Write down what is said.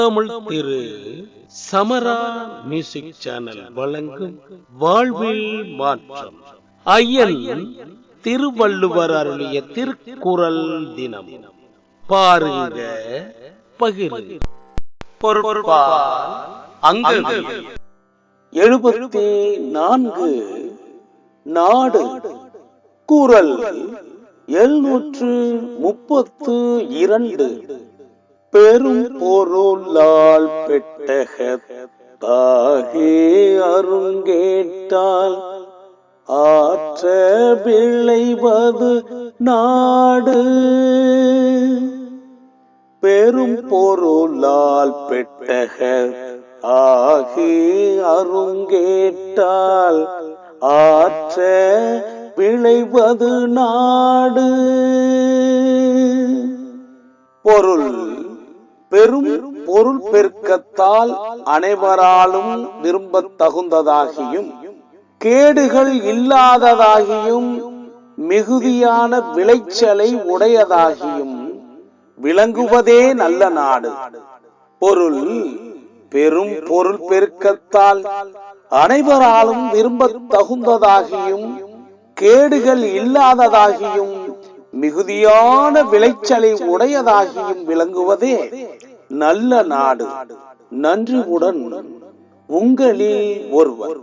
Tamil Thiru Samara music channel வழங்கும் வாழ்வில் மாற்றம். ஐயன் திருவள்ளுவர் அருளிய திருக்குறள் தினம். பாருங்க பகிர்வு எழுபத்தி நான்கு நாடு. குரல் எழுநூற்று முப்பத்து இரண்டு. பெரும் பொருளால் பெட்டகத்தாகே அருங்கேட்டால் ஆற்ற விளைவது நாடு. பெரும் பொருளால் பெட்டக ஆகி அருங்கேட்டால் ஆற்ற விளைவது நாடு. பொருள் பெரும் பொருள் பெருக்கத்தால் அனைவராலும் விரும்பத் தகுந்ததாகியும் கேடுகள் இல்லாததாகியும் மிகுதியான விளைச்சலை உடையதாகியும் விளங்குவதே நல்ல நாடு. பொருள் பெரும் பொருள் பெருக்கத்தால் அனைவராலும் விரும்ப தகுந்ததாகியும் கேடுகள் இல்லாததாகியும் மிகுதியான விளைச்சலை உடையதாகியும் விளங்குவதே நல்ல நாடு. நன்றியுடன் உங்களில் ஒருவர்.